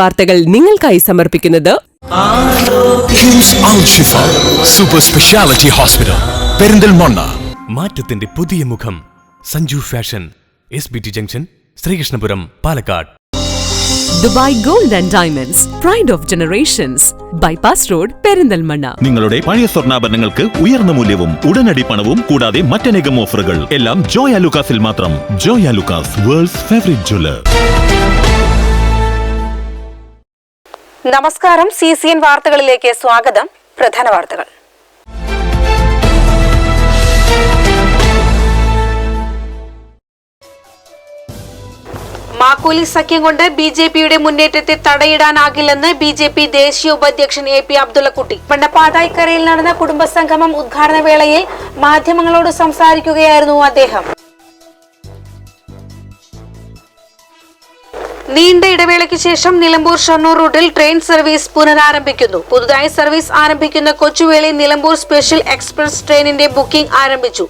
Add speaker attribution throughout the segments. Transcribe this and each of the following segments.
Speaker 1: വാർത്തകൾ നിങ്ങൾക്കായി സമർപ്പിക്കുന്നത്
Speaker 2: സൂപ്പർ സ്പെഷ്യാലിറ്റി ഹോസ്പിറ്റൽ
Speaker 3: പെരിന്തൽമണ്ണ മാറ്റത്തിന്റെ പുതിയ മുഖം Sanju fashion S B T junction Sreekrishnapuram Palakkad
Speaker 1: Dubai gold and diamonds pride of generations bypass road Perinthalmanna
Speaker 2: നിങ്ങളുടെ പഴയ സ്വർണ്ണാഭരണങ്ങൾക്ക് ഉയർന്ന മൂല്യവും ഉടനടി പണവും കൂടാതെ മറ്റനേകം ഓഫറുകൾ എല്ലാം ജോയ ലുക്കാസിൽ മാത്രം Joyalukkas world's favourite jeweller
Speaker 4: നമസ്കാരം സി സി എൻ വാർത്തകളിലേക്ക് സ്വാഗതം പ്രധാന വാർത്തകൾ മാക്കൂലി സഖ്യം കൊണ്ട് ബി ജെ പിയുടെ മുന്നേറ്റത്തെ തടയിടാനാകില്ലെന്ന് ബി ജെ പി ദേശീയ ഉപാധ്യക്ഷൻ എ പി അബ്ദുള്ളക്കുട്ടി പണ്ടപ്പാതായിക്കരയിൽ നടന്ന കുടുംബസംഗമം ഉദ്ഘാടന വേളയിൽ മാധ്യമങ്ങളോട് സംസാരിക്കുകയായിരുന്നു അദ്ദേഹം നീണ്ട ഇടവേളയ്ക്ക് ശേഷം നിലമ്പൂർ ഷൊർണൂർ റൂട്ടിൽ ട്രെയിൻ സർവീസ് പുനരാരംഭിക്കുന്നു പുതുതായി സർവീസ് ആരംഭിക്കുന്ന കൊച്ചുവേളി നിലമ്പൂർ സ്പെഷ്യൽ എക്സ്പ്രസ് ട്രെയിനിന്റെ ബുക്കിംഗ് ആരംഭിച്ചു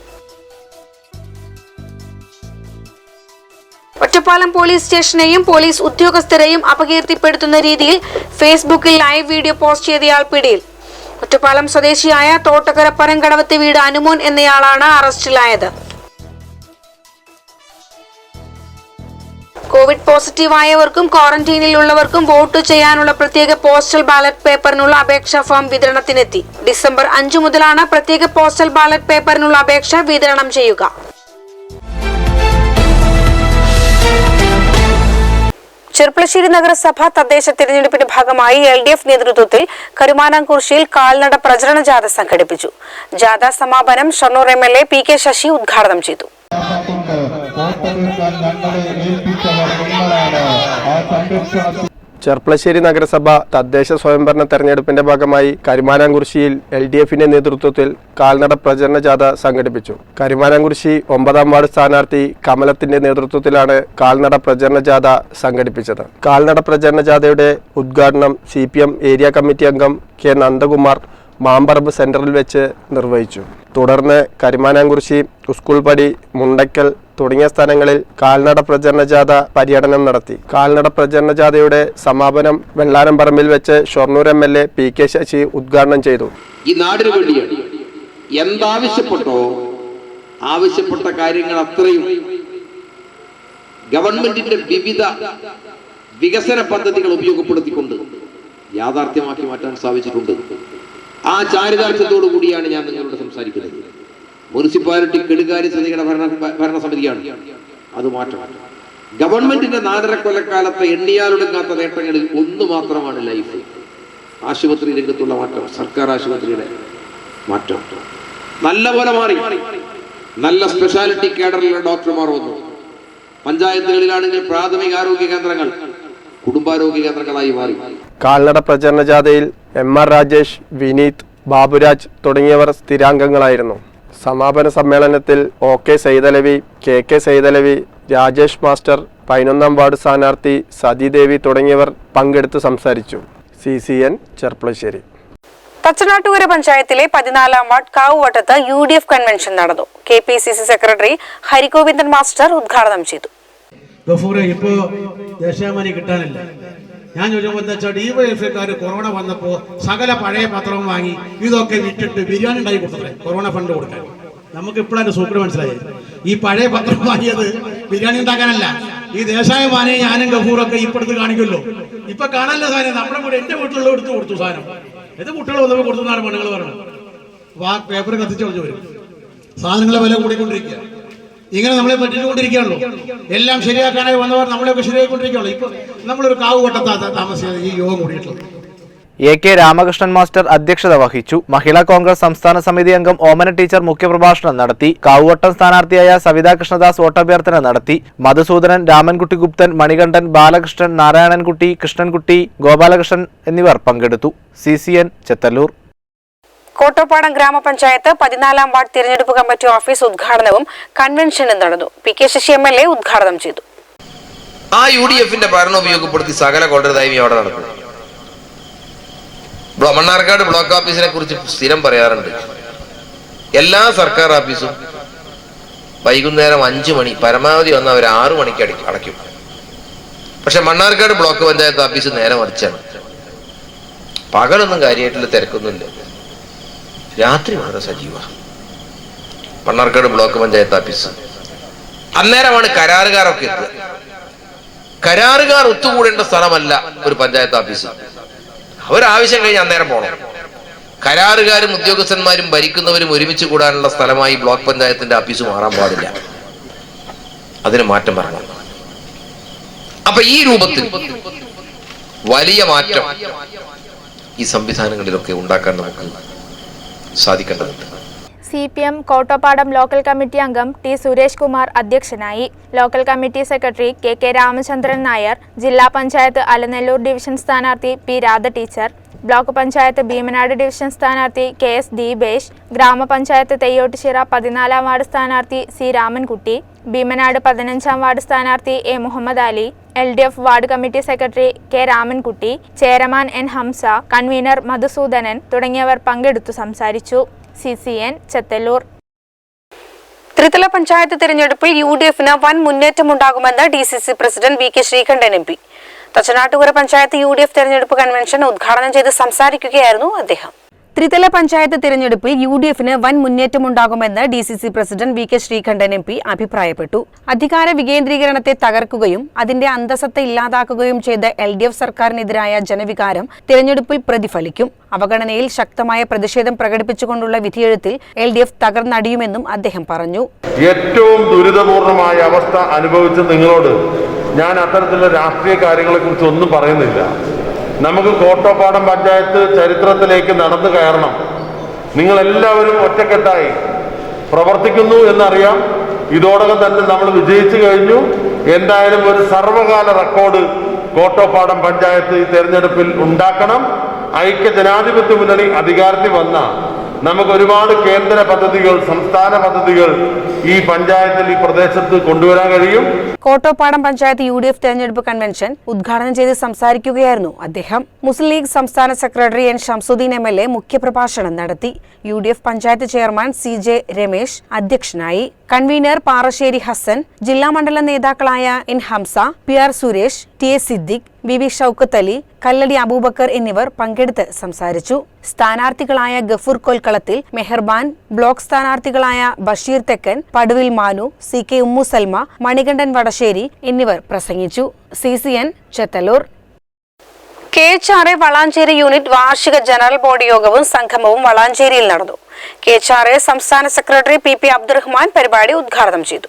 Speaker 4: ഒറ്റപ്പാലം പോലീസ് സ്റ്റേഷനെയും പോലീസ് ഉദ്യോഗസ്ഥരെയും അപകീർത്തിപ്പെടുത്തുന്ന രീതിയിൽ ഫേസ്ബുക്കിൽ ലൈവ് വീഡിയോ പോസ്റ്റ് ചെയ്തയാൾ പിടിയിൽ ഒറ്റപ്പാലം സ്വദേശിയായ തോട്ടക്കര പരങ്കടവത്തെ വീട് അനുമോൻ എന്നയാളാണ് അറസ്റ്റിലായത് കോവിഡ് പോസിറ്റീവായവർക്കും ക്വാറന്റീനിലുള്ളവർക്കും വോട്ട് ചെയ്യാനുള്ള പ്രത്യേക പോസ്റ്റൽ ബാലറ്റ് പേപ്പറിനുള്ള അപേക്ഷാ ഫോം വിതരണത്തിനെത്തി ഡിസംബർ അഞ്ചു മുതലാണ് പ്രത്യേക പോസ്റ്റൽ ബാലറ്റ് പേപ്പറിനുള്ള അപേക്ഷ വിതരണം ചെയ്യുക ചെർപ്പളശ്ശേരി നഗരസഭ തദ്ദേശ തിരഞ്ഞെടുപ്പിന്റെ ഭാഗമായി എൽ ഡി എഫ് നേതൃത്വത്തിൽ കരുമാനാംകുറിശ്ശിയിൽ കാൽനട പ്രചരണ ജാഥ സംഘടിപ്പിച്ചു ജാഥ സമാപനം Shoranur M L A P K Sasi ഉദ്ഘാടനം ചെയ്തു
Speaker 5: ആ
Speaker 6: ചെർപ്പളശ്ശേരി നഗരസഭ തദ്ദേശ സ്വയംഭരണ തെരഞ്ഞെടുപ്പിന്റെ ഭാഗമായി കരിമാനാംകുറിശിയിൽ എൽ ഡി എഫിന്റെ നേതൃത്വത്തിൽ കാൽനട പ്രചരണ ജാഥ സംഘടിപ്പിച്ചു കരിമാനാംകുറിശി ഒമ്പതാം വാർഡ് സ്ഥാനാർത്ഥി കമലത്തിന്റെ നേതൃത്വത്തിലാണ് കാൽനട പ്രചരണ ജാഥ സംഘടിപ്പിച്ചത് കാൽനട പ്രചരണ ജാഥയുടെ ഉദ്ഘാടനം സി ഏരിയ കമ്മിറ്റി അംഗം കെ നന്ദകുമാർ മാമ്പറമ്പ് സെന്ററിൽ വെച്ച് നിർവഹിച്ചു തുടർന്ന് കരിമാനാംകുറിശി സ്കൂൾ പടി മുണ്ടയ്ക്കൽ തുടങ്ങിയ സ്ഥലങ്ങളിൽ കാൽനട പ്രചരണ ജാഥ പര്യടനം നടത്തി കാൽനട പ്രചരണ ജാഥയുടെ സമാപനം വെള്ളാരം പറമ്പിൽ വെച്ച് Shoranur M L A P K Sasi ഉദ്ഘാടനം ചെയ്തു
Speaker 7: ഈ നാടിന് വേണ്ടിയാണ് എന്താവശ്യപ്പെട്ടോ ആവശ്യപ്പെട്ട കാര്യങ്ങൾ അത്രയും ഗവൺമെന്റിന്റെ വിവിധ വികസന പദ്ധതികൾ ഉപയോഗപ്പെടുത്തിക്കൊണ്ട് യാഥാർത്ഥ്യമാക്കി മാറ്റാൻ സാധിച്ചിട്ടുണ്ട് ആ ചാരിതാർത്ഥ്യത്തോടു കൂടിയാണ് ഞാൻ നിങ്ങളോട് സംസാരിക്കുന്നത് മുനിസിപ്പാലിറ്റി കെടുകാര്യ സമിതിയുടെ ഭരണ ഭരണസമിതിയാണ് അത് മാറ്റം ഗവൺമെന്റിന്റെ നാലര കൊലക്കാലത്തെ എണ്ണിയാലൊടുങ്ങാത്ത നേട്ടങ്ങളിൽ ഒന്ന് മാത്രമാണ് ലൈഫ് ആശുപത്രി രംഗത്തുള്ള മാറ്റം സർക്കാർ ആശുപത്രിയുടെ മാറ്റം നല്ല പോലെ മാറി നല്ല സ്പെഷ്യാലിറ്റി കേഡറിലുള്ള ഡോക്ടർമാർ വന്നു പഞ്ചായത്തുകളിലാണെങ്കിൽ പ്രാഥമിക ആരോഗ്യ കേന്ദ്രങ്ങൾ കുടുംബാരോഗ്യ കേന്ദ്രങ്ങളായി മാറി
Speaker 6: കാൽനട പ്രചരണ ജാഥയിൽ എം ആർ രാജേഷ് വിനീത് ബാബുരാജ് തുടങ്ങിയവർ സ്ഥിരാംഗങ്ങളായിരുന്നു സമാപന സമ്മേളനത്തിൽ O K Saithalavi K K Saithalavi Rajesh master പതിനൊന്നാം വാർഡ് സ്ഥാനാർത്ഥി ദേവി തുടങ്ങിയവർ പങ്കെടുത്ത് സംസാരിച്ചു C C N Cherpulassery
Speaker 4: Thachanattukara പഞ്ചായത്തിലെ പതിനാലാം വാർഡ് കാവുവട്ടത്ത് യു ഡി എഫ് കൺവെൻഷൻ നടന്നു K P C C secretary Harigovindan master ഉദ്ഘാടനം ചെയ്തു
Speaker 8: ഗഫൂറെ ഇപ്പോ ദേശാമനി
Speaker 5: കിട്ടാനില്ല ഞാൻ ചോദിച്ചപ്പോൾ എന്താ വെച്ചാൽ ഡിവൈഎഫ്ഐക്കാർ കൊറോണ വന്നപ്പോൾ സകല പഴയ പത്രവും വാങ്ങി ഇതൊക്കെ വിറ്റിട്ട് ബിരിയാണി ഉണ്ടായി കൊടുത്തേ കൊറോണ ഫണ്ട് കൊടുക്കാൻ നമുക്ക് ഇപ്പോഴാണ് സൂപ്പർ മനസ്സിലായത് ഈ പഴയ പത്രം വാങ്ങിയത് ബിരിയാണി ഉണ്ടാക്കാനല്ല ഈ മാനേ ഞാനും ഗഫൂറൊക്കെ എടുത്ത് കാണിക്കുമല്ലോ ഇപ്പൊ കാണാനല്ലോ സാധനം നമ്മുടെ കൂടെ എന്റെ വീട്ടിലുള്ള എടുത്ത് കൊടുത്തു സാധനം ഇത് കുട്ടികൾ വന്നപ്പോൾ കൊടുത്തു എന്നാണ് പെണ്ണുങ്ങൾ പറയുന്നത് പേപ്പർ കത്തിച്ചു വരും സാധനങ്ങളെ വില കൂടിക്കൊണ്ടിരിക്കുക ഇങ്ങനെ നമ്മളെ പറ്റിക്കൊണ്ടിരിക്കുകയുള്ളൂ എല്ലാം ശരിയാക്കാനായി വന്നവർ നമ്മളെയൊക്കെ ശരിയായിക്കൊണ്ടിരിക്കുകയുള്ളൂ ഇപ്പൊ നമ്മളൊരു കാവ് വട്ടത്താ താമസിക്കാതെ ഈ യോഗം കൂടിയിട്ടുള്ളത്
Speaker 8: എ കെ രാമകൃഷ്ണൻ മാസ്റ്റർ അധ്യക്ഷത വഹിച്ചു മഹിളാ കോൺഗ്രസ് സംസ്ഥാന സമിതി അംഗം ഓമന ടീച്ചർ മുഖ്യപ്രഭാഷണം നടത്തി കാവുവട്ടം സ്ഥാനാർത്ഥിയായ സവിതാ കൃഷ്ണദാസ് വോട്ടഭ്യർത്ഥന നടത്തി മധുസൂദനൻ രാമൻകുട്ടി ഗുപ്തൻ മണികണ്ഠൻ ബാലകൃഷ്ണൻ നാരായണൻകുട്ടി കൃഷ്ണൻകുട്ടി ഗോപാലകൃഷ്ണൻ എന്നിവർ പങ്കെടുത്തു C C N Chethallur
Speaker 4: Kottappadam ഗ്രാമപഞ്ചായത്ത് പതിനാലാം വാർഡ് തിരഞ്ഞെടുപ്പ് കമ്മിറ്റി ഓഫീസ് ഉദ്ഘാടനവും കൺവെൻഷനും നടന്നു P K Sasi M L A ഉദ്ഘാടനം ചെയ്തു
Speaker 7: ആ യു ഡി എഫിന്റെ ഭരണം ഉപയോഗപ്പെടുത്തി സകല കൊണ്ടതായി അവിടെ നടക്കും മണ്ണാർക്കാട് ബ്ലോക്ക് ഓഫീസിനെ കുറിച്ച് സ്ഥിരം പറയാറുണ്ട് എല്ലാ സർക്കാർ ഓഫീസും വൈകുന്നേരം അഞ്ചു മണി പരമാവധി വന്ന് അവർ ആറു മണിക്ക് അടയ്ക്കും പക്ഷെ മണ്ണാർക്കാട് ബ്ലോക്ക് പഞ്ചായത്ത് ഓഫീസ് നേരെ മറിച്ചാണ് പകലൊന്നും കാര്യമായിട്ടുള്ള തിരക്കൊന്നുമില്ല രാത്രി വളരെ സജീവ മണ്ണാർക്കാട് ബ്ലോക്ക് പഞ്ചായത്ത് ഓഫീസ് അന്നേരമാണ് കരാറുകാരൊക്കെ എത്തുക കരാറുകാർ ഒത്തുകൂടേണ്ട സ്ഥലമല്ല ഒരു പഞ്ചായത്ത് ഓഫീസ് അവരാവശ്യം കഴിഞ്ഞ് അന്നേരം പോകണം കരാറുകാരും ഉദ്യോഗസ്ഥന്മാരും ഭരിക്കുന്നവരും ഒരുമിച്ച് കൂടാനുള്ള സ്ഥലമായി ബ്ലോക്ക് പഞ്ചായത്തിന്റെ ഓഫീസ് മാറാൻ പാടില്ല അതിന് മാറ്റം പറയണം അപ്പൊ ഈ രൂപത്തിൽ വലിയ മാറ്റം ഈ സംവിധാനങ്ങളിലൊക്കെ ഉണ്ടാക്കാൻ നമുക്ക് സാധിക്കേണ്ടതുണ്ട്
Speaker 9: C P M Kottappadam local committee അംഗം ടി സുരേഷ് കുമാർ അധ്യക്ഷനായി local committee secretary K K Ramachandran Nair ജില്ലാ പഞ്ചായത്ത് അലനെല്ലൂർ ഡിവിഷൻ സ്ഥാനാർത്ഥി P Radha teacher block panchayat Bheemanad division സ്ഥാനാർത്ഥി കെ എസ് ദീപേഷ് ഗ്രാമപഞ്ചായത്ത് തെയ്യോട്ടുശിറ പതിനാലാം വാർഡ് സ്ഥാനാർത്ഥി സി രാമൻകുട്ടി ഭീമനാട് പതിനഞ്ചാം വാർഡ് സ്ഥാനാർത്ഥി A Muhammad Ali L D F ward committee secretary K Ramankutty Cheraman N Hamsa convener Madhusoodanan തുടങ്ങിയവർ പങ്കെടുത്തു സംസാരിച്ചു സി സി എൻ ചെത്തല്ലൂർ ത്രിതല
Speaker 4: പഞ്ചായത്ത് തിരഞ്ഞെടുപ്പിൽ യു ഡി എഫിന് വൻ മുന്നേറ്റമുണ്ടാകുമെന്ന് D C C president V K Sreekandan M P Thachanattukara panchayat U D F തെരഞ്ഞെടുപ്പ് കൺവെൻഷൻ ഉദ്ഘാടനം ചെയ്ത് സംസാരിക്കുകയായിരുന്നു അദ്ദേഹം ത്രിതല പഞ്ചായത്ത് തിരഞ്ഞെടുപ്പിൽ യു ഡി എഫിന് വൻ മുന്നേറ്റമുണ്ടാകുമെന്ന് D C C president V K Sreekandan M P അഭിപ്രായപ്പെട്ടു അധികാര വികേന്ദ്രീകരണത്തെ തകർക്കുകയും അതിന്റെ അന്തസത്ത ഇല്ലാതാക്കുകയും ചെയ്ത എൽ ഡി എഫ് സർക്കാരിനെതിരായ ജനവികാരം തിരഞ്ഞെടുപ്പിൽ പ്രതിഫലിക്കും അവഗണനയിൽ ശക്തമായ പ്രതിഷേധം പ്രകടിപ്പിച്ചുകൊണ്ടുള്ള വിധിയെഴുത്തിൽ എൽ ഡി എഫ് തകർന്നടിയുമെന്നും അദ്ദേഹം പറഞ്ഞു
Speaker 3: ഏറ്റവും ദുരിതപൂർണമായ അവസ്ഥ അനുഭവിച്ച നിങ്ങളോട് ഞാൻ അത്തരത്തിലുള്ള രാഷ്ട്രീയ കാര്യങ്ങളെക്കുറിച്ച് ഒന്നും പറയുന്നില്ല നമുക്ക് കോട്ടോപ്പാടം പഞ്ചായത്ത് ചരിത്രത്തിലേക്ക് നടന്നു കയറണം നിങ്ങളെല്ലാവരും ഒറ്റക്കെട്ടായി പ്രവർത്തിക്കുന്നു എന്നറിയാം ഇതോടകം തന്നെ നമ്മൾ വിജയിച്ചു കഴിഞ്ഞു എന്തായാലും ഒരു സർവകാല റെക്കോർഡ് കോട്ടോപ്പാടം പഞ്ചായത്ത് ഈ തെരഞ്ഞെടുപ്പിൽ ഉണ്ടാക്കണം ഐക്യ ജനാധിപത്യ മുന്നണി അധികാരത്തിൽ വന്ന നമുക്ക് ഒരുപാട് കേന്ദ്ര പദ്ധതികൾ സംസ്ഥാന പദ്ധതികൾ ഈ പഞ്ചായത്തിൽ ഈ പ്രദേശത്ത് കൊണ്ടുവരാൻ കഴിയും
Speaker 4: Kottoppadam panchayat U D F തെരഞ്ഞെടുപ്പ് കൺവെൻഷൻ ഉദ്ഘാടനം ചെയ്ത് സംസാരിക്കുകയായിരുന്നു അദ്ദേഹം മുസ്ലിം ലീഗ് സംസ്ഥാന സെക്രട്ടറി N Shamsuddin M L A മുഖ്യപ്രഭാഷണം നടത്തി U D F panchayat chairman C J Ramesh അധ്യക്ഷനായി കൺവീനർ പാറശ്ശേരി ഹസ്സൻ ജില്ലാ മണ്ഡലം നേതാക്കളായ N Hamsa P R Suresh T A Siddique V V Shoukath Ali Kalladi Abubakar എന്നിവർ പങ്കെടുത്ത് സംസാരിച്ചു സ്ഥാനാർത്ഥികളായ ഗഫൂർ കൊൽക്കളത്തിൽ മെഹർബാൻ ബ്ലോക്ക് സ്ഥാനാർത്ഥികളായ ബഷീർ തെക്കൻ പടുവിൽ Manu C K Umm Salma Manikandan Vadasseri എന്നിവർ പ്രസംഗിച്ചു C C N Chethallur K H R A Valanchery unit വാർഷിക ജനറൽ ബോഡി യോഗവും സംഗമവും വളാഞ്ചേരിയിൽ നടന്നു കെ എച്ച് ആർ എ സംസ്ഥാന സെക്രട്ടറി പി പി അബ്ദുറഹ്മാൻ പരിപാടി ഉദ്ഘാടനം
Speaker 1: ചെയ്തു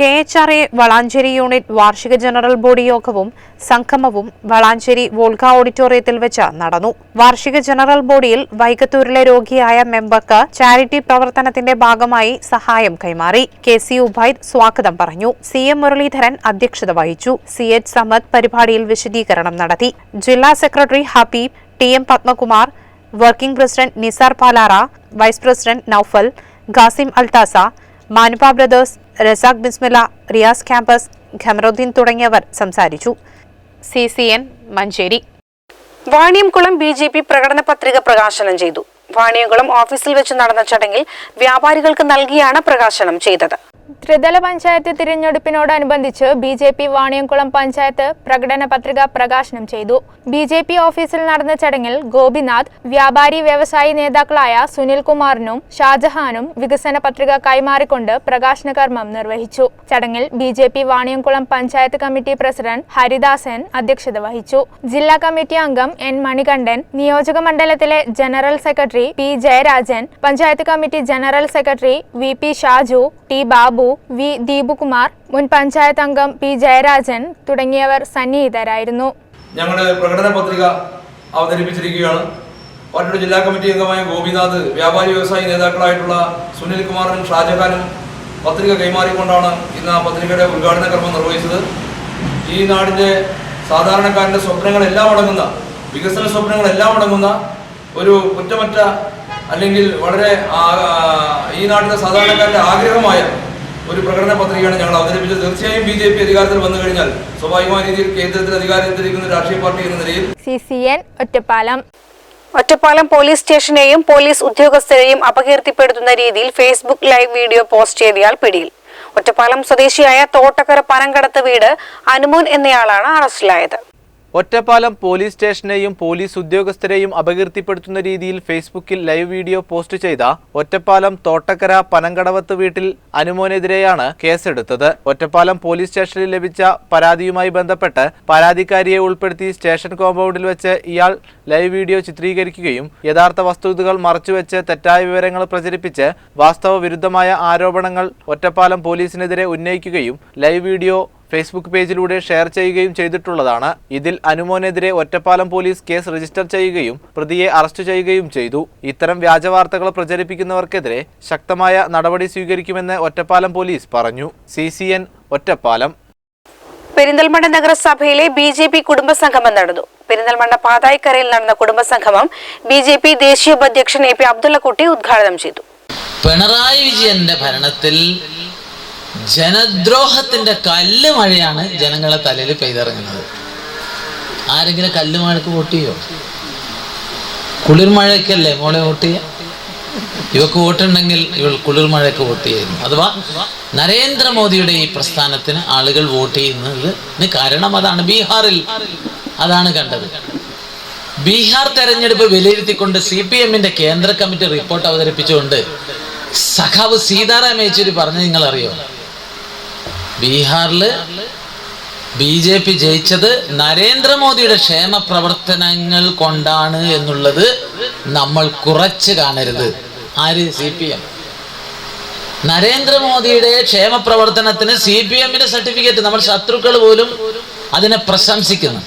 Speaker 1: K H R A Valanchery unit വാർഷിക ജനറൽ ബോഡി യോഗവും സംഗമവും വളാഞ്ചേരി വോൾഗ ഓഡിറ്റോറിയത്തിൽ വെച്ച് നടന്നു വാർഷിക ജനറൽ ബോഡിയിൽ വൈകത്തൂരിലെ രോഗിയായ മെമ്പർക്ക് ചാരിറ്റി പ്രവർത്തനത്തിന്റെ ഭാഗമായി സഹായം കൈമാറി കെ സി ഉബൈദ് സ്വാഗതം പറഞ്ഞു സി എം മുരളീധരൻ അധ്യക്ഷത വഹിച്ചു സി എച്ച് സമദ് പരിപാടിയിൽ വിശദീകരണം നടത്തി ജില്ലാ സെക്രട്ടറി Habeeb T M Padmakumar working president Nisar Palara vice president Noufal Khasim അൽതാസ മാനുപ ബ്രദേഴ്സ് റസാഖ് ബിസ്മില റിയാസ് ക്യാമ്പസ് ഖമറുദ്ദീൻ തുടങ്ങിയവർ സംസാരിച്ചു C C N Manjeri
Speaker 4: Vaniyamkulam B J P പ്രകടന പത്രിക പ്രകാശനം ചെയ്തു വാണിയംകുളം ഓഫീസിൽ വെച്ച് നടന്ന ചടങ്ങിൽ വ്യാപാരികൾക്ക് നൽകിയാണ് പ്രകാശനം ചെയ്തത്
Speaker 9: ത്രിതല പഞ്ചായത്ത് തിരഞ്ഞെടുപ്പിനോടനുബന്ധിച്ച് B J P Vaniyamkulam panchayat പ്രകടന പത്രിക പ്രകാശനം ചെയ്തു ബി ജെ പി ഓഫീസിൽ നടന്ന ചടങ്ങിൽ ഗോപിനാഥ് വ്യാപാരി വ്യവസായി നേതാക്കളായ സുനിൽകുമാറിനും ഷാജഹാനും വികസന പത്രിക കൈമാറിക്കൊണ്ട് പ്രകാശന കർമ്മം നിർവഹിച്ചു ചടങ്ങിൽ B J P Vaniyamkulam panchayat committee president Haridasan അധ്യക്ഷത വഹിച്ചു ജില്ലാ കമ്മിറ്റി അംഗം എൻ മണികണ്ഠൻ നിയോജക മണ്ഡലത്തിലെ general secretary P Jayarajan panchayat committee general secretary V P Shaju T Babu V Deepukumar മുൻ പഞ്ചായത്ത് അംഗം പി ജയരാജൻ തുടങ്ങിയവർ സന്നിഹിതരായിരുന്നു
Speaker 7: ഞങ്ങളുടെ പ്രകടന പത്രിക അവതരിപ്പിച്ചിരിക്കുകയാണ് പാർട്ടിയുടെ ജില്ലാ കമ്മിറ്റി അംഗമായ ഗോപിനാഥ് വ്യാപാരി വ്യവസായി നേതാക്കളായിട്ടുള്ള സുനിൽ ഷാജഹാനും പത്രിക കൈമാറിക്കൊണ്ടാണ് ഇന്ന് ആ പത്രികയുടെ ഉദ്ഘാടന ക്രമം നിർവഹിച്ചത് ഈ നാടിൻ്റെ സാധാരണക്കാരൻ്റെ സ്വപ്നങ്ങളെല്ലാം അടങ്ങുന്ന വികസന സ്വപ്നങ്ങളെല്ലാം അടങ്ങുന്ന ഒരു കുറ്റമറ്റ അല്ലെങ്കിൽ വളരെ ഈ നാട്ടിലെ സാധാരണക്കാരൻ്റെ ആഗ്രഹമായ ഒരു പ്രകടന പത്രികയാണ് ഞങ്ങൾ അവതരിപ്പിച്ചത് തീർച്ചയായും ബി ജെ പി അധികാരത്തിൽ വന്നു കഴിഞ്ഞാൽ സ്വാഭാവികമായ രീതിയിൽ കേന്ദ്രത്തിൽ അധികാരത്തിലിരിക്കുന്ന രാഷ്ട്രീയ പാർട്ടി എന്ന നിലയിൽ
Speaker 9: C C N Ottapalam Ottapalam police സ്റ്റേഷനെയും
Speaker 4: പോലീസ് ഉദ്യോഗസ്ഥരെയും അപകീർത്തിപ്പെടുത്തുന്ന രീതിയിൽ ഫേസ്ബുക്ക് ലൈവ് വീഡിയോ പോസ്റ്റ് ചെയ്തയാൾ പിടിയിൽ ഒറ്റപ്പാലം സ്വദേശിയായ തോട്ടക്കര പനങ്കടത്ത് വീട് അനുമോൻ എന്നയാളാണ് അറസ്റ്റിലായത്
Speaker 8: ഒറ്റപ്പാലം പോലീസ് സ്റ്റേഷനെയും പോലീസ് ഉദ്യോഗസ്ഥരെയും അപകീർത്തിപ്പെടുത്തുന്ന രീതിയിൽ ഫേസ്ബുക്കിൽ ലൈവ് വീഡിയോ പോസ്റ്റ് ചെയ്ത ഒറ്റപ്പാലം തോട്ടക്കര പനങ്കടവത്ത് വീട്ടിൽ അനുമോനെതിരെയാണ് കേസെടുത്തത് ഒറ്റപ്പാലം പോലീസ് സ്റ്റേഷനിൽ ലഭിച്ച പരാതിയുമായി ബന്ധപ്പെട്ട് പരാതിക്കാരിയെ ഉൾപ്പെടുത്തി സ്റ്റേഷൻ കോമ്പൗണ്ടിൽ വെച്ച് ഇയാൾ ലൈവ് വീഡിയോ ചിത്രീകരിക്കുകയും യഥാർത്ഥ വസ്തുതകൾ മറച്ചുവെച്ച് തെറ്റായ വിവരങ്ങൾ പ്രചരിപ്പിച്ച് വാസ്തവ വിരുദ്ധമായ ആരോപണങ്ങൾ ഒറ്റപ്പാലം പോലീസിനെതിരെ ഉന്നയിക്കുകയും ലൈവ് വീഡിയോ ഫേസ്ബുക്ക് പേജിലൂടെ ഷെയർ ചെയ്യുകയും ചെയ്തിട്ടുള്ളതാണ് ഇതിൽ അനുമോനെതിരെ ഒറ്റപ്പാലം പോലീസ് കേസ് രജിസ്റ്റർ ചെയ്യുകയും പ്രതിയെ അറസ്റ്റ് ചെയ്യുകയും ചെയ്തു ഇത്തരം വ്യാജവാർത്തകൾ പ്രചരിപ്പിക്കുന്നവർക്കെതിരെ ശക്തമായ നടപടി സ്വീകരിക്കുമെന്ന് ഒറ്റപ്പാലം പോലീസ് പറഞ്ഞു C C N Ottapalam
Speaker 4: Perinthalmanna നഗരസഭയിലെ ബി ജെ പി കുടുംബസംഗമം നടന്നു പെരിന്തൽമണ്ണ പാതായിക്കരയിൽ നടന്ന കുടുംബസംഗമം ബി ജെ പി ദേശീയ ഉപാധ്യക്ഷൻ എ പി അബ്ദുള്ളക്കുട്ടി ഉദ്ഘാടനം ചെയ്തു
Speaker 5: പിണറായി വിജയന്റെ ഭരണത്തിൽ ജനദ്രോഹത്തിന്റെ കല്ല് മഴയാണ് ജനങ്ങളെ തലയിൽ പെയ്തിറങ്ങുന്നത് ആരെങ്കിലും കല്ല് മഴക്ക് വോട്ട് കുളിർമഴക്കല്ലേ കുളിർ മഴയ്ക്കല്ലേ മോളെ വോട്ട് ഇവക്ക് വോട്ടുണ്ടെങ്കിൽ ഇവൾ കുളിർ വോട്ട് ചെയ്യുന്നു അഥവാ നരേന്ദ്രമോദിയുടെ ഈ പ്രസ്ഥാനത്തിന് ആളുകൾ വോട്ട് ചെയ്യുന്നതിന് കാരണം അതാണ് ബീഹാറിൽ അതാണ് കണ്ടത് ബീഹാർ തെരഞ്ഞെടുപ്പ് വിലയിരുത്തിക്കൊണ്ട് സി പി എമ്മിന്റെ കേന്ദ്ര കമ്മിറ്റി റിപ്പോർട്ട് അവതരിപ്പിച്ചുകൊണ്ട് സഖാവ് സീതാറാം യെച്ചൂരി നിങ്ങൾ നിങ്ങളറിയോ ബീഹാറിൽ ബി ജെ പി ജയിച്ചത് നരേന്ദ്രമോദിയുടെ ക്ഷേമ പ്രവർത്തനങ്ങൾ കൊണ്ടാണ് എന്നുള്ളത് നമ്മൾ കുറച്ച് കാണരുത് ആര് സി പി എം നരേന്ദ്രമോദിയുടെ ക്ഷേമ പ്രവർത്തനത്തിന് സി പി എമ്മിന്റെ സർട്ടിഫിക്കറ്റ് നമ്മൾ ശത്രുക്കൾ പോലും അതിനെ പ്രശംസിക്കുന്നു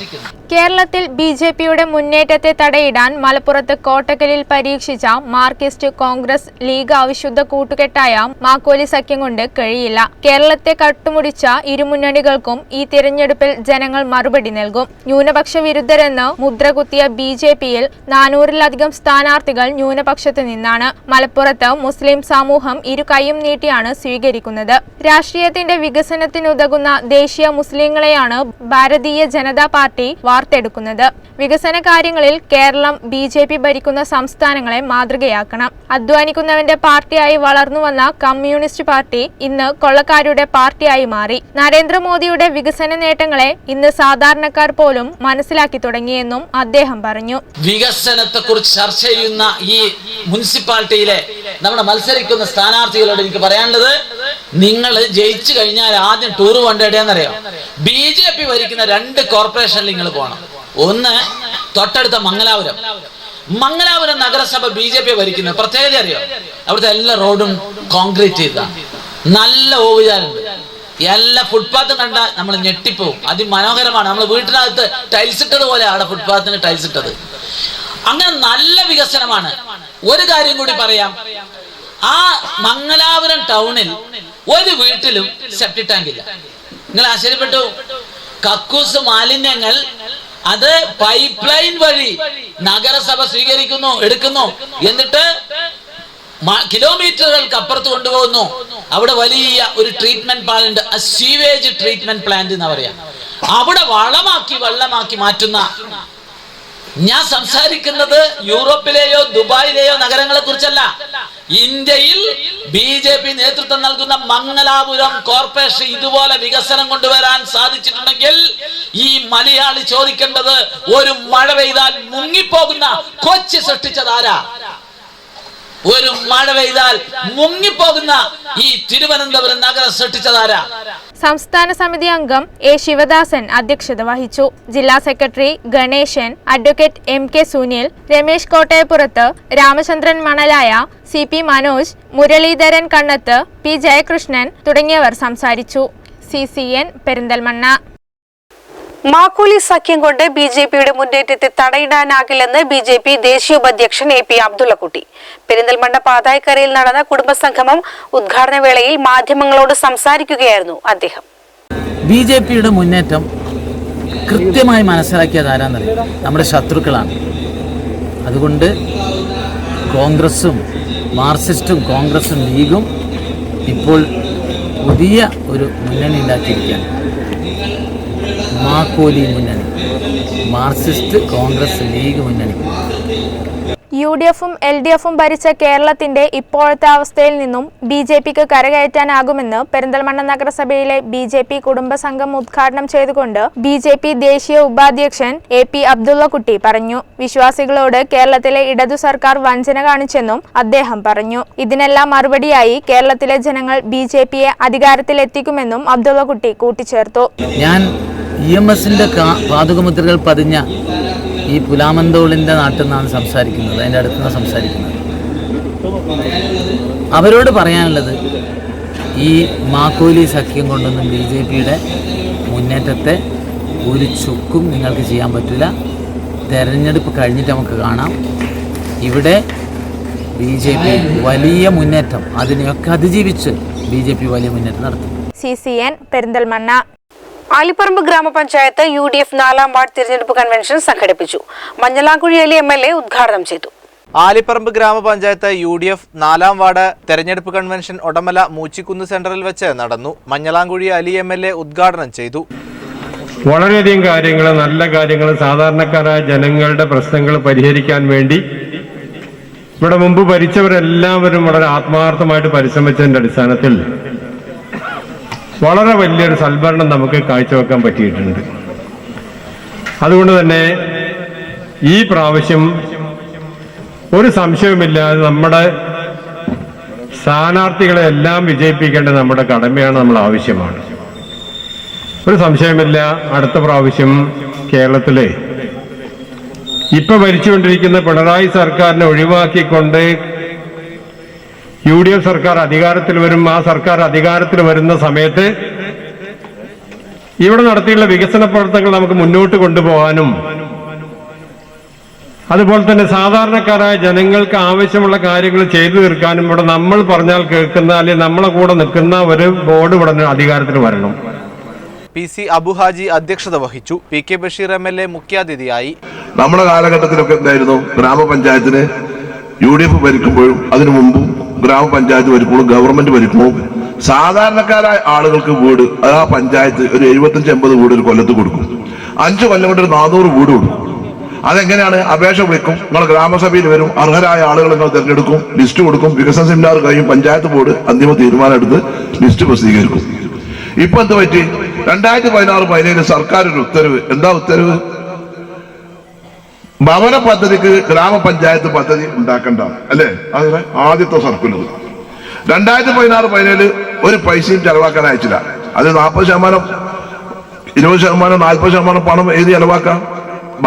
Speaker 9: കേരളത്തിൽ ബി ജെ പിയുടെ മുന്നേറ്റത്തെ തടയിടാൻ മലപ്പുറത്ത് കോട്ടക്കലിൽ പരീക്ഷിച്ച മാർക്സിസ്റ്റ് കോൺഗ്രസ് ലീഗ് അവിശുദ്ധ കൂട്ടുകെട്ടായ മാക്കോലി സഖ്യം കൊണ്ട് കഴിയില്ല കേരളത്തെ കട്ടുമുടിച്ച ഇരുമുന്നണികൾക്കും ഈ തിരഞ്ഞെടുപ്പിൽ ജനങ്ങൾ മറുപടി നൽകും ന്യൂനപക്ഷ വിരുദ്ധരെന്ന് മുദ്രകുത്തിയ ബി ജെ പിയിൽ നാനൂറിലധികം സ്ഥാനാർത്ഥികൾ ന്യൂനപക്ഷത്ത് നിന്നാണ് മലപ്പുറത്ത് മുസ്ലിം സമൂഹം ഇരു കൈയും നീട്ടിയാണ് സ്വീകരിക്കുന്നത് രാഷ്ട്രീയത്തിന്റെ വികസനത്തിനുതകുന്ന ദേശീയ മുസ്ലിങ്ങളെയാണ് ഭാരതീയ ജനതാ പാർട്ടി വാർത്തെടുക്കുന്നത് വികസന കാര്യങ്ങളിൽ കേരളം ബി ജെ പി ഭരിക്കുന്ന സംസ്ഥാനങ്ങളെ മാതൃകയാക്കണം അധ്വാനിക്കുന്നവന്റെ പാർട്ടിയായി വളർന്നു വന്ന കമ്മ്യൂണിസ്റ്റ് പാർട്ടി ഇന്ന് കൊള്ളക്കാരുടെ പാർട്ടിയായി മാറി നരേന്ദ്രമോദിയുടെ വികസന നേട്ടങ്ങളെ ഇന്ന് സാധാരണക്കാർ പോലും മനസ്സിലാക്കി തുടങ്ങിയെന്നും അദ്ദേഹം പറഞ്ഞു
Speaker 5: വികസനത്തെക്കുറിച്ച് ചർച്ച ചെയ്യുന്ന ഈ മുനിസിപ്പാലിറ്റിയിലെ നമ്മുടെ മത്സരിക്കുന്ന സ്ഥാനാർത്ഥികളോട് എനിക്ക് പറയാനുള്ളത് നിങ്ങൾ ജയിച്ചു കഴിഞ്ഞാൽ ആദ്യം ടൂർ പോകേണ്ട എവിടെയാണെന്നറിയാം ബി ജെ പി ഭരിക്കുന്ന രണ്ട് കോർപ്പറേഷനിൽ നിങ്ങൾ പോകണം ഒന്ന് തൊട്ടടുത്ത മംഗലാപുരം മംഗലാപുരം നഗരസഭ ബി ജെ പി ഭരിക്കുന്നത് പ്രത്യേകത അറിയോ അവിടുത്തെ എല്ലാ റോഡും കോൺക്രീറ്റ് ചെയ്ത നല്ല ഓവുചാലുണ്ട് എല്ലാ ഫുട്പാത്തും കണ്ട നമ്മൾ ഞെട്ടിപ്പോവും അതിമനോഹരമാണ് നമ്മൾ വീട്ടിനകത്ത് ടൈൽസ് ഇട്ടത് പോലെ അവിടെ ഫുട്പാത്തിന് ടൈൽസ് ഇട്ടത് അങ്ങനെ നല്ല വികസനമാണ് ഒരു കാര്യം കൂടി പറയാം ആ മംഗലാപുരം ടൗണിൽ ഒരു വീട്ടിലും സെപ്റ്റി ടാങ്ക് ഇല്ല നിങ്ങൾ ആശ്ചര്യപ്പെട്ടു കക്കൂസ് മാലിന്യങ്ങൾ അത് പൈപ്പ് ലൈൻ വഴി നഗരസഭ സ്വീകരിക്കുന്നു എടുക്കുന്നു എന്നിട്ട് കിലോമീറ്ററുകൾക്ക് അപ്പുറത്ത് കൊണ്ടുപോകുന്നു അവിടെ വലിയ ഒരു treatment plant sewage treatment plant എന്ന് പറയാം അവിടെ വളമാക്കി വെള്ളമാക്കി മാറ്റുന്ന ഞാൻ സംസാരിക്കുന്നത് യൂറോപ്പിലെയോ ദുബായിലെയോ നഗരങ്ങളെ കുറിച്ചല്ല ഇന്ത്യയിൽ ബി ജെ പി നേതൃത്വം നൽകുന്ന മംഗലാപുരം കോർപ്പറേഷൻ ഇതുപോലെ വികസനം കൊണ്ടുവരാൻ സാധിച്ചിട്ടുണ്ടെങ്കിൽ ഈ മലയാളി ചോദിക്കേണ്ടത് ഒരു മഴ പെയ്താൽ മുങ്ങിപ്പോകുന്ന കൊച്ചി സൃഷ്ടിച്ചതാരാ ഒരു മഴ പെയ്താൽ മുങ്ങിപ്പോകുന്ന ഈ തിരുവനന്തപുരം നഗരം സൃഷ്ടിച്ചതാരാ
Speaker 9: സംസ്ഥാന സമിതി അംഗം എ ശിവദാസൻ അധ്യക്ഷത വഹിച്ചു ജില്ലാ secretary Ganesan advocate M K Sunil Ramesh കോട്ടയപ്പുറത്ത് Ramachandran Manalaya C P Manoj Muraleedharan Kannath P Jayakrishnan തുടങ്ങിയവർ സംസാരിച്ചു സി സി എൻ പെരിന്തൽമണ്ണ മാക്കൂലി സഖ്യം കൊണ്ട് ബി ജെ പിയുടെ മുന്നേറ്റത്തെ തടയിടാനാകില്ലെന്ന് ബി ജെ പി ദേശീയ ഉപാധ്യക്ഷൻ എ പി അബ്ദുള്ളക്കുട്ടി
Speaker 4: പെരിന്തൽമണ്ണ പാതായക്കരയിൽ നടന്ന കുടുംബസംഗമം ഉദ്ഘാടന വേളയിൽ മാധ്യമങ്ങളോട് സംസാരിക്കുകയായിരുന്നു അദ്ദേഹം
Speaker 5: ബി ജെ പിയുടെ മുന്നേറ്റം കൃത്യമായി മനസ്സിലാക്കിയത് ആരാന്നറിയാം നമ്മുടെ ശത്രുക്കളാണ് അതുകൊണ്ട് കോൺഗ്രസും മാർക്സിസ്റ്റും കോൺഗ്രസും ലീഗും ഇപ്പോൾ പുതിയ ഒരു മുന്നണി ഉണ്ടാക്കിയിരിക്കുകയാണ് മാക്കോലി മുന്നണി മാർക്സിസ്റ്റ് കോൺഗ്രസ് ലീഗ് മുന്നണി
Speaker 9: ഡി എഫും എൽ ഡി എഫും ഭരിച്ച കേരളത്തിന്റെ ഇപ്പോഴത്തെ അവസ്ഥയിൽ നിന്നും ബി ജെ പിക്ക് കരകയറ്റാനാകുമെന്ന് പെരിന്തൽമണ്ണ നഗരസഭയിലെ ബി ജെ പി കുടുംബസംഘം ഉദ്ഘാടനം ചെയ്തുകൊണ്ട് ബി ജെ പി ദേശീയ ഉപാധ്യക്ഷൻ എ പി അബ്ദുള്ളക്കുട്ടി പറഞ്ഞു വിശ്വാസികളോട് കേരളത്തിലെ ഇടതു സർക്കാർ വഞ്ചന കാണിച്ചെന്നും അദ്ദേഹം പറഞ്ഞു ഇതിനെല്ലാം മറുപടിയായി കേരളത്തിലെ ജനങ്ങൾ ബി ജെ പിയെ അധികാരത്തിലെത്തിക്കുമെന്നും അബ്ദുള്ളക്കുട്ടി കൂട്ടിച്ചേർത്തു
Speaker 5: ഞാൻ ഈ പുലാമന്തോളിൻ്റെ നാട്ടിൽ നിന്നാണ് സംസാരിക്കുന്നത് അതിൻ്റെ അടുത്തു നിന്ന് സംസാരിക്കുന്നത് അവരോട് പറയാനുള്ളത് ഈ മാക്കോലി സഖ്യം കൊണ്ടൊന്നും ബി ജെ പിയുടെ മുന്നേറ്റത്തെ ഒരു ചുക്കും നിങ്ങൾക്ക് ചെയ്യാൻ പറ്റില്ല തെരഞ്ഞെടുപ്പ് കഴിഞ്ഞിട്ട് നമുക്ക് കാണാം ഇവിടെ ബി ജെ പി വലിയ മുന്നേറ്റം അതിനെയൊക്കെ അതിജീവിച്ച് ബി ജെ പി വലിയ മുന്നേറ്റം നടത്തും
Speaker 9: C C N Perinthalmanna Alipparamba ഗ്രാമപഞ്ചായത്ത് യു ഡി എഫ് നാലാം വാർഡ്
Speaker 4: തിരഞ്ഞെടുപ്പ് കൺവെൻഷൻ സംഘടിപ്പിച്ചു Manjalamkuzhi Ali M L A ഉദ്ഘാടനം ചെയ്തു
Speaker 8: ആലിപ്പറമ്പ്
Speaker 3: ഗ്രാമപഞ്ചായത്ത്
Speaker 8: യു ഡി എഫ് നാലാം വാർഡ് തെരഞ്ഞെടുപ്പ് കൺവെൻഷൻ ഒടമല മൂച്ചിക്കുന്ന് സെന്ററിൽ വെച്ച് നടന്നു Manjalamkuzhi Ali M L A ഉദ്ഘാടനം ചെയ്തു
Speaker 3: വളരെയധികം കാര്യങ്ങൾ നല്ല കാര്യങ്ങൾ സാധാരണക്കാരായ ജനങ്ങളുടെ പ്രശ്നങ്ങൾ പരിഹരിക്കാൻ വേണ്ടി ഇവിടെ മുമ്പ് ഭരിച്ചവരെല്ലാവരും വളരെ ആത്മാർത്ഥമായിട്ട് പരിശ്രമിച്ചതിന്റെ അടിസ്ഥാനത്തിൽ വളരെ വലിയൊരു സൽഭരണം നമുക്ക് കാഴ്ചവെക്കാൻ പറ്റിയിട്ടുണ്ട് അതുകൊണ്ട് തന്നെ ഈ പ്രാവശ്യം ഒരു സംശയവുമില്ലാതെ നമ്മുടെ സ്ഥാനാർത്ഥികളെ എല്ലാം വിജയിപ്പിക്കേണ്ടത് നമ്മുടെ കടമയാണ് നമ്മൾ ആവശ്യമാണ് ഒരു സംശയമില്ല അടുത്ത പ്രാവശ്യം കേരളത്തിലെ ഇപ്പൊ ഭരിച്ചുകൊണ്ടിരിക്കുന്ന പിണറായി സർക്കാരിനെ ഒഴിവാക്കിക്കൊണ്ട് യു ഡി എഫ് സർക്കാർ അധികാരത്തിൽ വരും ആ സർക്കാർ അധികാരത്തിൽ വരുന്ന സമയത്ത് ഇവിടെ നടത്തിയുള്ള വികസന പ്രവർത്തനങ്ങൾ നമുക്ക് മുന്നോട്ട് കൊണ്ടുപോകാനും അതുപോലെ തന്നെ സാധാരണക്കാരായ ജനങ്ങൾക്ക് ആവശ്യമുള്ള കാര്യങ്ങൾ ചെയ്തു തീർക്കാനും ഇവിടെ നമ്മൾ പറഞ്ഞാൽ കേൾക്കുന്ന അല്ലെങ്കിൽ നമ്മളെ കൂടെ നിൽക്കുന്ന ഒരു ബോർഡ് ഇവിടെ അധികാരത്തിൽ വരണം
Speaker 8: പി സി അബുഹാജി അധ്യക്ഷത വഹിച്ചു P K Basheer M L A
Speaker 2: മുഖ്യാതിഥിയായി നമ്മുടെ കാലഘട്ടത്തിലൊക്കെ എന്തായിരുന്നു ഗ്രാമപഞ്ചായത്തിന് യു ഡി എഫ് ഭരിക്കുമ്പോഴും അതിനു മുമ്പും ഗ്രാമപഞ്ചായത്ത് ഭരിക്കുള്ളൂ ഗവൺമെന്റ് ഭരിക്കുള്ളൂ സാധാരണക്കാരായ ആളുകൾക്ക് വീട് ആ പഞ്ചായത്ത് ഒരു എഴുപത്തഞ്ച് എൺപത് വീട് ഒരു കൊല്ലത്ത് കൊടുക്കും അഞ്ചു കൊല്ലം കൊണ്ട് ഒരു നാനൂറ് വീട് കൊടുക്കും അതെങ്ങനെയാണ് അപേക്ഷ വിളിക്കും നിങ്ങൾ ഗ്രാമസഭയിൽ വരും അർഹരായ ആളുകൾ നിങ്ങൾ തിരഞ്ഞെടുക്കും ലിസ്റ്റ് കൊടുക്കും വികസന സെമിനാർ കഴിയും പഞ്ചായത്ത് ബോർഡ് അന്തിമ തീരുമാനം എടുത്ത് ലിസ്റ്റ് പ്രസിദ്ധീകരിക്കും ഇപ്പൊ എന്ത് പറ്റി രണ്ടായിരത്തി പതിനാറ് പതിനേഴ് സർക്കാർ ഒരു ഉത്തരവ് എന്താ ഉത്തരവ് ഭവന പദ്ധതിക്ക് ഗ്രാമപഞ്ചായത്ത് പദ്ധതി ഉണ്ടാക്കണ്ട അല്ലെ അതെ ആദ്യത്തെ സർക്കുലർ രണ്ടായിരത്തി പതിനാറ് പതിനേഴ് ഒരു പൈസയും ചെലവാക്കാൻ അയച്ചില്ല അത് നാൽപ്പത് ശതമാനം ഇരുപത് ശതമാനം നാൽപ്പത് ശതമാനം പണം ഏത് ചെലവാക്കാം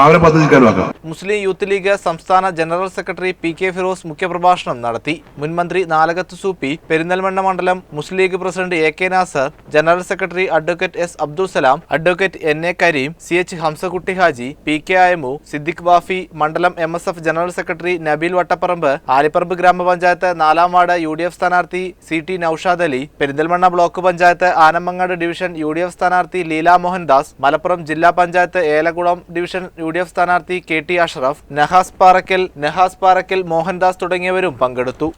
Speaker 2: അവരെ പദ്ധതിക്കാരുമാക്കാം
Speaker 8: മുസ്ലിം യൂത്ത് ലീഗ് സംസ്ഥാന general secretary P K Firoz മുഖ്യപ്രഭാഷണം നടത്തി മുൻമന്ത്രി നാലകത്ത് സൂപ്പി പെരിന്തൽമണ്ണ മണ്ഡലം Muslim League president A K Nasar general secretary advocate S Abdul Salam advocate N A Kareem C H Hamsakutty Haji P K Ayamu Siddique Wafi മണ്ഡലം M S F general secretary Nabeel Vattapparamba Alipparamba ഗ്രാമപഞ്ചായത്ത് നാലാം വാർഡ് യു ഡി എഫ് സ്ഥാനാർത്ഥി C T Noushad Ali Perinthalmanna block panchayat ആനമ്മങ്ങാട് division U D F സ്ഥാനാർത്ഥി ലീല മോഹൻദാസ് മലപ്പുറം ജില്ലാ panchayat Elamkulam division U D F സ്ഥാനാർത്ഥി K T Ashraf Nahas Parakkal Nahas Parakkal Mohandas തുടങ്ങിയവരും പങ്കെടുത്തു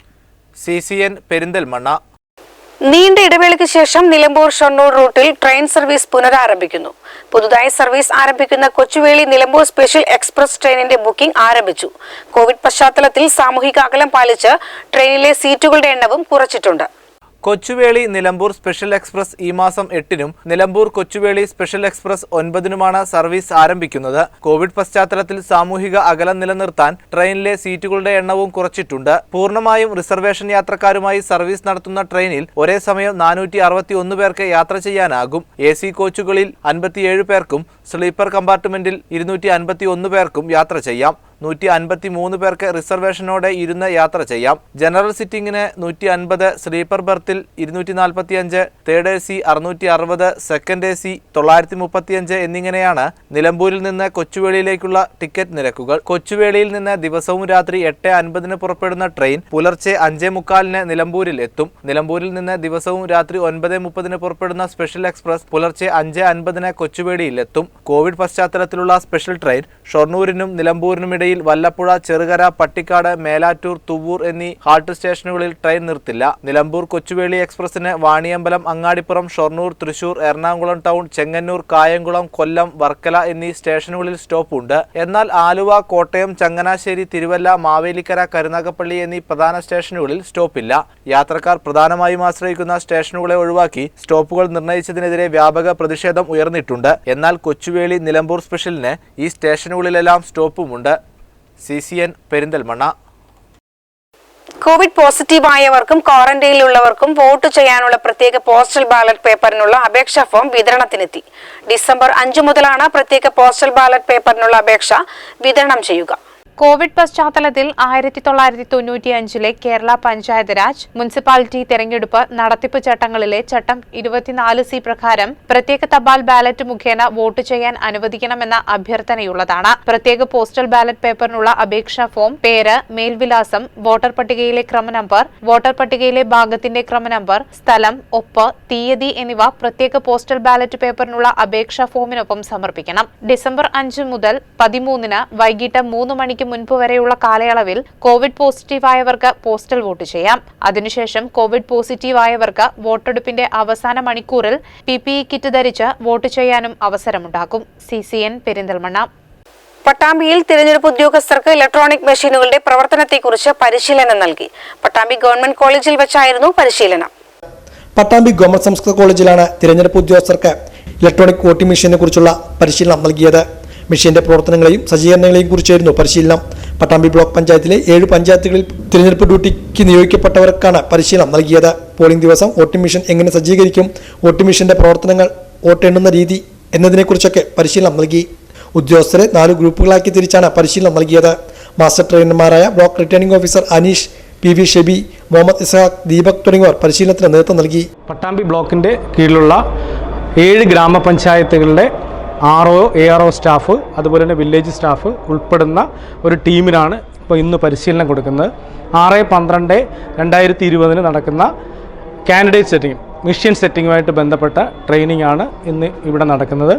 Speaker 8: C C N Perinthalmanna
Speaker 4: നീണ്ട ഇടവേളയ്ക്ക് ശേഷം നിലമ്പൂർ ഷൊണ്ണൂർ റൂട്ടിൽ ട്രെയിൻ സർവീസ് പുനരാരംഭിക്കുന്നു പുതുതായി സർവീസ് ആരംഭിക്കുന്ന കൊച്ചുവേളി നിലമ്പൂർ സ്പെഷ്യൽ എക്സ്പ്രസ് ട്രെയിനിന്റെ ബുക്കിംഗ് ആരംഭിച്ചു കോവിഡ് പശ്ചാത്തലത്തിൽ സാമൂഹിക അകലം പാലിച്ച് ട്രെയിനിലെ സീറ്റുകളുടെ എണ്ണവും കുറച്ചിട്ടുണ്ട്
Speaker 8: കൊച്ചുവേളി നിലമ്പൂർ സ്പെഷ്യൽ എക്സ്പ്രസ് ഈ മാസം എട്ടിനും നിലമ്പൂർ കൊച്ചുവേളി സ്പെഷ്യൽ എക്സ്പ്രസ് ഒൻപതിനുമാണ് സർവീസ് ആരംഭിക്കുന്നത് കോവിഡ് പശ്ചാത്തലത്തിൽ സാമൂഹിക അകലം നിലനിർത്താൻ ട്രെയിനിലെ സീറ്റുകളുടെ എണ്ണവും കുറച്ചിട്ടുണ്ട് പൂർണ്ണമായും റിസർവേഷൻ യാത്രക്കാരുമായി സർവീസ് നടത്തുന്ന ട്രെയിനിൽ ഒരേ സമയം നാനൂറ്റി പേർക്ക് യാത്ര ചെയ്യാനാകും എ സി കോച്ചുകളിൽ അൻപത്തിയേഴ് പേർക്കും സ്ലീപ്പർ കമ്പാർട്ട്മെന്റിൽ ഇരുന്നൂറ്റി അൻപത്തി ഒന്ന് പേർക്കും യാത്ര ചെയ്യാം നൂറ്റി അൻപത്തി മൂന്ന് പേർക്ക് റിസർവേഷനോടെ ഇരുന്ന് യാത്ര ചെയ്യാം ജനറൽ സിറ്റിംഗിന് നൂറ്റി അൻപത് സ്ലീപ്പർ ബർത്തിൽ ഇരുന്നൂറ്റി നാൽപ്പത്തി അഞ്ച് തേർഡ് എ സി അറുന്നൂറ്റി അറുപത് സെക്കൻഡ് എ സി തൊള്ളായിരത്തി മുപ്പത്തിയഞ്ച് എന്നിങ്ങനെയാണ് നിലമ്പൂരിൽ നിന്ന് കൊച്ചുവേളിയിലേക്കുള്ള ടിക്കറ്റ് നിരക്കുകൾ കൊച്ചുവേളിയിൽ നിന്ന് ദിവസവും രാത്രി എട്ട് അൻപതിന് പുറപ്പെടുന്ന ട്രെയിൻ പുലർച്ചെ അഞ്ചേ മുക്കാലിന് നിലമ്പൂരിൽ എത്തും നിലമ്പൂരിൽ നിന്ന് ദിവസവും രാത്രി ഒൻപത് മുപ്പതിന് പുറപ്പെടുന്ന സ്പെഷ്യൽ എക്സ്പ്രസ് പുലർച്ചെ അഞ്ച് അൻപതിന് കൊച്ചുവേളിയിൽ എത്തും കോവിഡ് പശ്ചാത്തലത്തിലുള്ള സ്പെഷ്യൽ ട്രെയിൻ ഷൊർണൂരിനും നിലമ്പൂരിനുമിടയിൽ വല്ലപ്പുഴ ചെറുകര പട്ടിക്കാട് മേലാറ്റൂർ തുവൂർ എന്നീ ഹാൾട്ട് സ്റ്റേഷനുകളിൽ ട്രെയിൻ നിർത്തില്ല നിലമ്പൂർ കൊച്ചുവേളി എക്സ്പ്രസിന് വാണിയമ്പലം അങ്ങാടിപ്പുറം ഷൊർണൂർ തൃശൂർ എറണാകുളം ടൗൺ ചെങ്ങന്നൂർ കായംകുളം കൊല്ലം വർക്കല എന്നീ സ്റ്റേഷനുകളിൽ സ്റ്റോപ്പ് ഉണ്ട് എന്നാൽ ആലുവ കോട്ടയം ചങ്ങനാശ്ശേരി തിരുവല്ല മാവേലിക്കര കരുനാഗപ്പള്ളി എന്നീ പ്രധാന സ്റ്റേഷനുകളിൽ സ്റ്റോപ്പില്ല യാത്രക്കാർ പ്രധാനമായും ആശ്രയിക്കുന്ന സ്റ്റേഷനുകളെ ഒഴിവാക്കി സ്റ്റോപ്പുകൾ നിർണയിച്ചതിനെതിരെ വ്യാപക പ്രതിഷേധം ഉയർന്നിട്ടുണ്ട് എന്നാൽ കൊച്ചുവേളി വെടിവേളി നിലമ്പൂർ സ്പെഷ്യലിന് ഈ സ്റ്റേഷനുകളിലെല്ലാം സ്റ്റോപ്പുമുണ്ട് C C N Perinthalmanna
Speaker 4: Covid പോസിറ്റീവായവർക്കും ക്വാറന്റൈനിലുള്ളവർക്കും വോട്ട് ചെയ്യാനുള്ള പ്രത്യേക പോസ്റ്റൽ ബാലറ്റ് പേപ്പറിനുള്ള അപേക്ഷാ ഫോം വിതരണത്തിനെത്തി ഡിസംബർ അഞ്ചു മുതലാണ് പ്രത്യേക പോസ്റ്റൽ ബാലറ്റ്
Speaker 1: പേപ്പറിനുള്ള അപേക്ഷ വിതരണം ചെയ്യുക കോവിഡ് പശ്ചാത്തലത്തിൽ ആയിരത്തി തൊള്ളായിരത്തി തൊണ്ണൂറ്റിയഞ്ചിലെ കേരള പഞ്ചായത്ത് രാജ് മുനിസിപ്പാലിറ്റി തെരഞ്ഞെടുപ്പ് നടത്തിപ്പ് ചട്ടങ്ങളിലെ ചട്ടം ഇരുപത്തിനാല് സി പ്രകാരം പ്രത്യേക തപാൽ ബാലറ്റ് മുഖേന വോട്ട് ചെയ്യാൻ അനുവദിക്കണമെന്ന അഭ്യർത്ഥനയുള്ളതാണ് പ്രത്യേക പോസ്റ്റൽ ബാലറ്റ് പേപ്പറിനുള്ള അപേക്ഷാ ഫോം പേര് മേൽവിലാസം വോട്ടർ പട്ടികയിലെ ക്രമനമ്പർ വോട്ടർ പട്ടികയിലെ ഭാഗത്തിന്റെ ക്രമനമ്പർ സ്ഥലം ഒപ്പ് തീയതി എന്നിവ പ്രത്യേക പോസ്റ്റൽ ബാലറ്റ് പേപ്പറിനുള്ള അപേക്ഷാ ഫോമിനൊപ്പം സമർപ്പിക്കണം ഡിസംബർ അഞ്ച് മുതൽ പതിമൂന്നിന് വൈകിട്ട് മൂന്ന് മണിക്ക് മുൻപ് വരെയുള്ള കാലയളവിൽ കോവിഡ് പോസിറ്റീവായവർക്ക് പോസ്റ്റൽ വോട്ട് ചെയ്യാം അതിനുശേഷം കോവിഡ് പോസിറ്റീവായവർക്ക് വോട്ടെടുപ്പിന്റെ അവസാന മണിക്കൂറിൽ പി പി ഇ കിറ്റ് ധരിച്ച് വോട്ട് ചെയ്യാനും അവസരമുണ്ടാകും സി സി എൻ പെരിന്തൽമണ്ണ
Speaker 4: പട്ടാമ്പിയിൽ തിരഞ്ഞെടുപ്പ് ഉദ്യോഗസ്ഥർക്ക് ഇലക്ട്രോണിക് മെഷീനുകളുടെ പ്രവർത്തനത്തെക്കുറിച്ച് പരിശീലനം നൽകി പട്ടാമ്പി ഗവൺമെന്റ് കോളേജിൽ വെച്ചായിരുന്നു പരിശീലനം
Speaker 6: പട്ടാമ്പി ഗവൺമെന്റ് സംസ്കൃത കോളേജിലാണ് തിരഞ്ഞെടുപ്പ് ഉദ്യോഗസ്ഥർക്ക് ഇലക്ട്രോണിക് വോട്ടിംഗ് മെഷീനെ കുറിച്ചുള്ള പരിശീലനം നൽകിയത് മിഷന്റെ പ്രവർത്തനങ്ങളെയും സജ്ജീകരണങ്ങളെയും കുറിച്ചായിരുന്നു പരിശീലനം പട്ടാമ്പി ബ്ലോക്ക് പഞ്ചായത്തിലെ ഏഴ് പഞ്ചായത്തുകളിൽ തിരഞ്ഞെടുപ്പ് ഡ്യൂട്ടിക്ക് നിയോഗിക്കപ്പെട്ടവർക്കാണ് പരിശീലനം നൽകിയത് പോളിംഗ് ദിവസം വോട്ടിംഗ് മെഷീൻ എങ്ങനെ സജ്ജീകരിക്കും വോട്ടിംഗ് മിഷന്റെ പ്രവർത്തനങ്ങൾ വോട്ടെണ്ണുന്ന രീതി എന്നതിനെക്കുറിച്ചൊക്കെ പരിശീലനം നൽകി ഉദ്യോഗസ്ഥരെ നാല് ഗ്രൂപ്പുകളാക്കി തിരിച്ചാണ് പരിശീലനം നൽകിയത് മാസ്റ്റർ ട്രെയിനർമാരായ block returning officer Aneesh P V Shebi Muhammad Isahaq Deepak തുടങ്ങിയവർ പരിശീലനത്തിന് നേതൃത്വം നൽകി പട്ടാമ്പി ബ്ലോക്കിൻ്റെ
Speaker 8: കീഴിലുള്ള ഏഴ് ഗ്രാമപഞ്ചായത്തുകളുടെ R O A R O staff അതുപോലെ തന്നെ വില്ലേജ് സ്റ്റാഫ് ഉൾപ്പെടുന്ന ഒരു ടീമിനാണ് ഇപ്പോൾ ഇന്ന് പരിശീലനം കൊടുക്കുന്നത് ആറ് പന്ത്രണ്ട് രണ്ടായിരത്തി ഇരുപതിന് നടക്കുന്ന കാൻഡിഡേറ്റ് സെറ്റിംഗ് മിഷൻ സെറ്റിങ്ങുമായിട്ട് ബന്ധപ്പെട്ട ട്രെയിനിങ് ആണ് ഇന്ന് ഇവിടെ നടക്കുന്നത്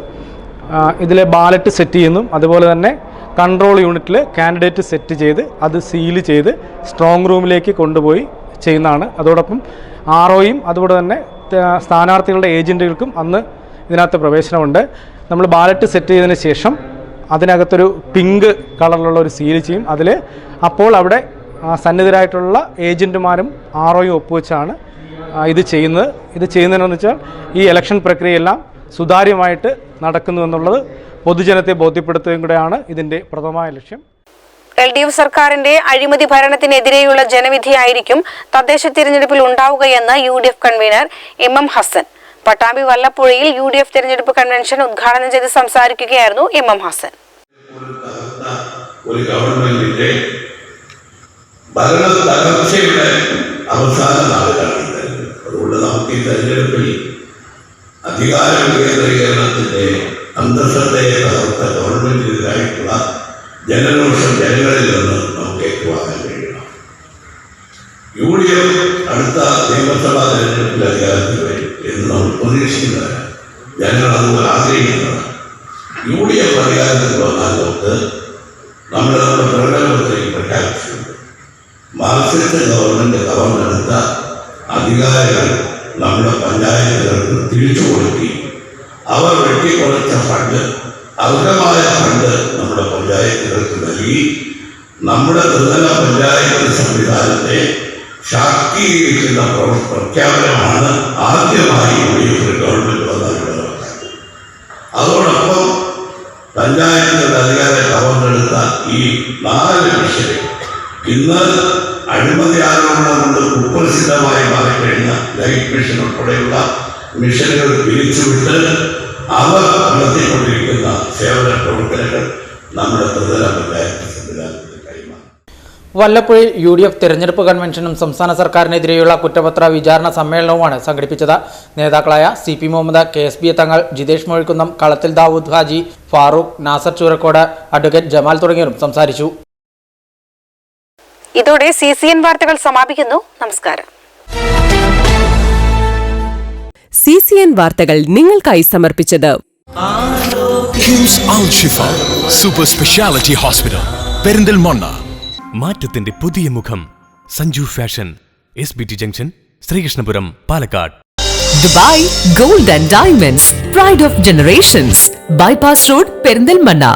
Speaker 8: ഇതിലെ ബാലറ്റ് സെറ്റ് ചെയ്യുന്നു അതുപോലെ തന്നെ കൺട്രോൾ യൂണിറ്റിൽ കാൻഡിഡേറ്റ് സെറ്റ് ചെയ്ത് അത് സീല് ചെയ്ത് സ്ട്രോങ് റൂമിലേക്ക് കൊണ്ടുപോയി ചെയ്യുന്നതാണ് അതോടൊപ്പം ആർ ഒയും അതുപോലെ തന്നെ സ്ഥാനാർത്ഥികളുടെ ഏജൻറ്റുകൾക്കും അന്ന് ഇതിനകത്ത് പ്രവേശനമുണ്ട് നമ്മൾ ബാലറ്റ് സെറ്റ് ചെയ്തതിന് ശേഷം അതിനകത്തൊരു പിങ്ക് കളറിലുള്ള ഒരു സീൽ ചെയ്യും അതിൽ അപ്പോൾ അവിടെ സന്നിധരായിട്ടുള്ള ഏജൻറ്റുമാരും ഒയും ഒപ്പുവെച്ചാണ് ഇത് ചെയ്യുന്നത് ഇത് ചെയ്യുന്നതെന്ന് വെച്ചാൽ ഈ ഇലക്ഷൻ പ്രക്രിയയെല്ലാം സുതാര്യമായിട്ട് നടക്കുന്നു എന്നുള്ളത് പൊതുജനത്തെ ബോധ്യപ്പെടുത്തുകയും കൂടെയാണ് ഇതിൻ്റെ പ്രഥമമായ ലക്ഷ്യം
Speaker 4: എൽ ഡി എഫ് സർക്കാരിന്റെ അഴിമതി ഭരണത്തിനെതിരെയുള്ള ജനവിധിയായിരിക്കും തദ്ദേശ തിരഞ്ഞെടുപ്പിൽ ഉണ്ടാവുകയെന്ന് U D F convener M M Hasan Pattambi വല്ലപ്പുഴയിൽ യു ഡി എഫ് തെരഞ്ഞെടുപ്പ് കൺവെൻഷൻ ഉദ്ഘാടനം ചെയ്ത് സംസാരിക്കുകയായിരുന്നു എം എം ഹാസൻ
Speaker 2: ഒരു ഗവൺമെന്റിന്റെ ഭരണ തകർച്ചയുടെ അവസാന നാളുകളാണ് അതുകൊണ്ട് നമുക്ക് ഈ തെരഞ്ഞെടുപ്പിൽ അധികാര കേന്ദ്രീകരണത്തിന്റെ അന്തസ്സത്തെ തകർത്ത ഗവൺമെന്റിനെതിരായിട്ടുള്ള ജനരോഷം ജനങ്ങളിൽ നിന്ന് നമുക്ക് ഏറ്റുവാങ്ങാൻ കഴിയണം യു ഡി എഫ് അടുത്ത നിയമസഭാ തെരഞ്ഞെടുപ്പിൽ അധികാരത്തിൽ എന്ന് ഉപദേശിക്കുന്നത് ഞങ്ങൾ അതുപോലെ ആഗ്രഹിക്കുന്നത് യു ഡി എഫ് അധികാരത്തിൽ വന്നാൽ നമുക്ക് നമ്മൾ നമ്മുടെ പ്രകടനത്തിൽ പ്രഖ്യാപിച്ചിട്ടുണ്ട് മാർക്സിസ്റ്റ് ഗവൺമെന്റ് കവർന്നെടുത്ത അധികാരികൾ നമ്മുടെ പഞ്ചായത്തുകൾക്ക് തിരിച്ചു കൊടുക്കുകയും അവർ വെട്ടിക്കുറച്ച ഫണ്ട് അർഹമായ ഫണ്ട് നമ്മുടെ പഞ്ചായത്തുകൾക്ക് നൽകി നമ്മുടെ ത്രിതല പഞ്ചായത്ത് സംവിധാനത്തെ ശാക്തീകരിക്കുന്ന പ്രഖ്യാപനമാണ് ആദ്യമായി യുഡിഎഫ് ഗവൺമെന്റ് വന്നിട്ടുള്ളത് അതോടൊപ്പം പഞ്ചായത്തിന്റെ അധികാരം കവർന്നെടുത്ത ഈ നാല് മനുഷ്യരെ ഇന്ന് അഴിമതി ആരോപണം കൊണ്ട് കുപ്രസിദ്ധമായി മാറിക്കഴിഞ്ഞ ലൈഫ് മിഷൻ ഉൾപ്പെടെയുള്ള മിഷനുകൾ പിരിച്ചുവിട്ട് അവർ നടത്തിക്കൊണ്ടിരിക്കുന്ന സേവന പ്രവർത്തനങ്ങൾ നമ്മുടെ പ്രധാന പഞ്ചായത്ത് സംവിധാനം
Speaker 5: വല്ലപ്പുഴയിൽ യു ഡി എഫ് തെരഞ്ഞെടുപ്പ് കൺവെൻഷനും സംസ്ഥാന സർക്കാരിനെതിരെയുള്ള കുറ്റപത്ര വിചാരണ സമ്മേളനവുമാണ് സംഘടിപ്പിച്ചത് നേതാക്കളായ C P Muhammad K S B Thangal Jithesh Mozhikkunnam Kalathil Davood Haji Farooq Nasar Choorakkode advocate Jamal തുടങ്ങിയവരും സംസാരിച്ചു
Speaker 4: ഇതോടെ സി സി എൻ വാർത്തകൾ സമാപിക്കുന്നു നമസ്കാരം
Speaker 1: സി സി എൻ വാർത്തകൾ നിങ്ങൾക്കായി സമർപ്പിച്ചത്
Speaker 3: സൂപ്പർ സ്പെഷ്യാലിറ്റി ഹോസ്പിറ്റൽ പെരിന്തൽമണ്ണ മാറ്റത്തിന്റെ പുതിയ മുഖം Sanju fashion S B T junction Sreekrishnapuram Palakkad
Speaker 1: Dubai gold and diamonds pride of generations bypass road Perinthalmanna